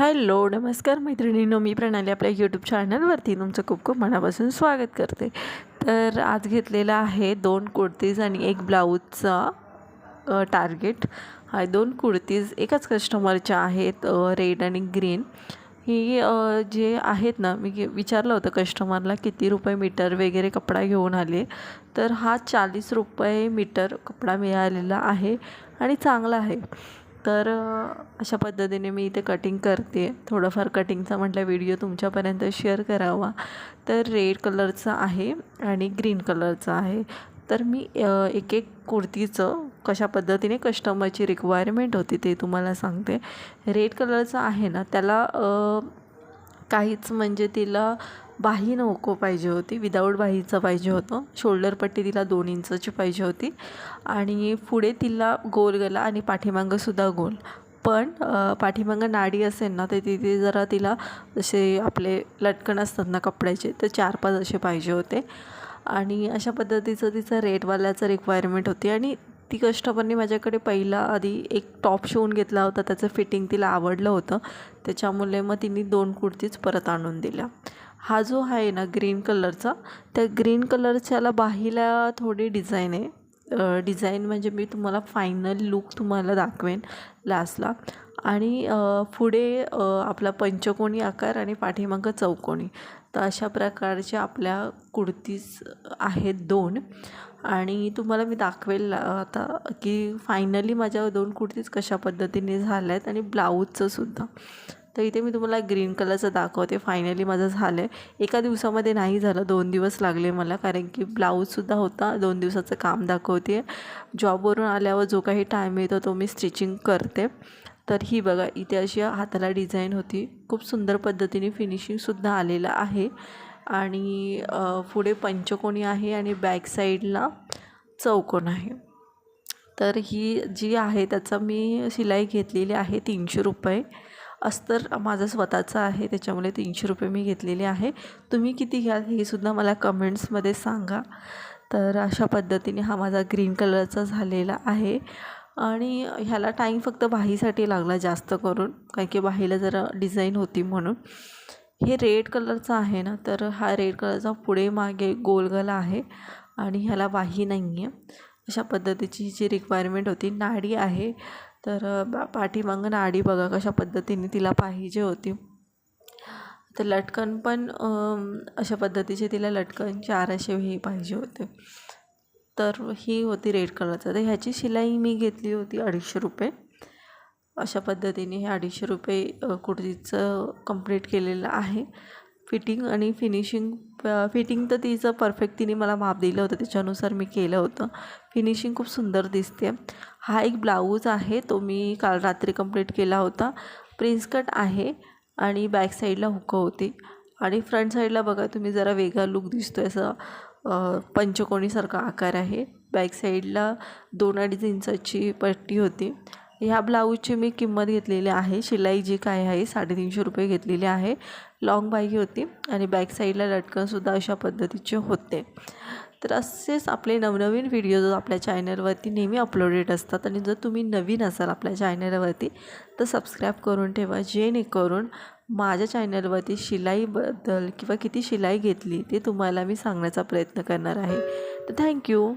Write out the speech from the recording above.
Hello नमस्कार मैत्रिणीनो मी प्रणाली आपल्या यूट्यूब चॅनलवरती तुमचं खूप खूप मनापासून स्वागत करते. तर आज घेतलेलं आहे दोन कुर्तीज आणि एक ब्लाऊजचा टार्गेट हा दोन कुर्तीज एकाच कस्टमरच्या आहेत रेड आणि ग्रीन ही जे आहेत ना मी विचारलं होतं कस्टमरला किती रुपये मीटर वगैरे कपडा घेऊन आले. तर हा चाळीस रुपये मीटर कपडा मिळालेला आहे आणि चांगला आहे. तर अशा पद्धतीने मी इथे कटिंग करते. थोडंफार कटिंगचा म्हटलं व्हिडिओ तुमच्यापर्यंत शेअर करावा. तर रेड कलरचा आहे आणि ग्रीन कलरचा आहे. तर मी एक एक कुर्तीचं कशा पद्धतीने कस्टमरची रिक्वायरमेंट होती ते तुम्हाला सांगते. रेड कलरचं आहे ना त्याला काहीच म्हणजे तिला बाही नको पाहिजे होती विदाऊट बाहीचं पाहिजे होतं. शोल्डर पट्टी तिला दोन इंचची पाहिजे होती. आणि पुढे तिला गोल गला आणि पाठीमागंसुद्धा गोल. पण पाठीमागं नाडी असेल ना तर तिथे जरा तिला जसे आपले लटकन असतात ना कपड्याचे तर चार पाच असे पाहिजे होते. आणि अशा पद्धतीचं तिचं रेडवाल्याचं रिक्वायरमेंट होती. आणि ती कस्टमरने माझ्याकडे पहिला आधी एक टॉप शिवून घेतला होता. त्याचं फिटिंग तिला आवडलं होतं. त्याच्यामुळे मग तिने दोन कुर्तीच परत आणून दिल्या. हा जो आहे ना ग्रीन कलरचा त्या ग्रीन कलरच्याला बाहीला थोडी डिझाईन आहे. डिझाईन म्हणजे मी तुम्हाला फायनल लूक तुम्हाला दाखवेन लास्टला आणि पुढे आपला पंचकोनी आकार आणि पाठीमागं चौकोनी. तर अशा प्रकारच्या आपल्या कुर्तीज आहेत दोन. आणि तुम्हाला मी दाखवेल आता की फायनली माझ्या दोन कुर्तीज कशा पद्धतीने झाल्या आहेत आणि ब्लाऊजचं सुद्धा. तर इथे मी तुम्हाला ग्रीन कलरचं दाखवते. फायनली माझं झालं आहे एका दिवसामध्ये नाही झालं दोन दिवस लागले मला कारण की ब्लाऊजसुद्धा होता. दोन दिवसाचं काम दाखवते. जॉबवरून आल्यावर जो काही टाईम येतो तो मी स्टिचिंग करते. तर ही बघा इथे अशी हाताला डिझाईन होती. खूप सुंदर पद्धतीने फिनिशिंगसुद्धा आलेलं आहे. आणि पुढे पंचकोनी आहे आणि बॅक साईडला चौकोन आहे. तर ही जी आहे त्याचा मी शिलाई घेतलेली आहे तीनशे रुपये. अस्तर माझं स्वतःचं आहे त्याच्यामुळे तीनशे रुपये मी घेतलेले आहे. तुम्ही किती घ्याल हे सुद्धा मला कमेंट्समध्ये सांगा. तर अशा पद्धतीने हा माझा ग्रीन कलरचा झालेला आहे. आणि ह्याला टाईम फक्त बाहीसाठी लागला जास्त करून कारण की बाहीला जरा डिझाईन होती म्हणून. हे रेड कलरचं आहे ना तर हा रेड कलरचा पुढे मागे गोलगला आहे आणि ह्याला बाही नाही आहे अशा पद्धतीची जी रिक्वायरमेंट होती नाडी आहे. तर पाठीमागं नाडी बघा कशा पद्धतीने तिला पाहिजे होती. तर लटकन पण अशा पद्धतीचे तिला लटकन चार असे हे पाहिजे होते. तर ही होती रेड कलरचं. तर ह्याची शिलाई मी घेतली होती अडीचशे रुपये. अशा पद्धतीने हे अडीचशे रुपये कुर्तीचं कंप्लीट केलेलं आहे. फिटिंग आणि फिनिशिंग फिटिंग तर तिचं परफेक्ट तिने मला माप दिलं होतं त्याच्यानुसार मी केलं होतं. फिनिशिंग खूप सुंदर दिसते. हा एक ब्लाऊज आहे तो मी काल रात्री कंप्लीट केला होता. प्रिन्स कट आहे आणि बॅक साईडला हुकं होती. आणि फ्रंट साईडला बघा तुम्ही जरा वेगळा लुक दिसतो असं पंचकोणीसारखा आकार आहे. बॅक साईडला दोन अडीच इंचाची पट्टी होती. ह्या ब्लाऊजची मी किंमत घेतलेली आहे. शिलाई जी काय आहे साडेतीनशे रुपये घेतलेली आहे. लॉंग बाही होती आणि बॅक साईडला लटकनसुद्धा अशा पद्धतीचे होते. तर असेच आपले नवनवीन व्हिडिओज आपल्या चॅनलवरती नेहमी अपलोडेड असतात आणि जर तुम्ही नवीन असाल आपल्या चॅनलवरती तर सबस्क्राईब करून ठेवा. जेणेकरून माझ्या चॅनलवरती शिलाईबद्दल किंवा किती शिलाई घेतली ते तुम्हाला मी सांगण्याचा प्रयत्न करणार आहे. तर थँक्यू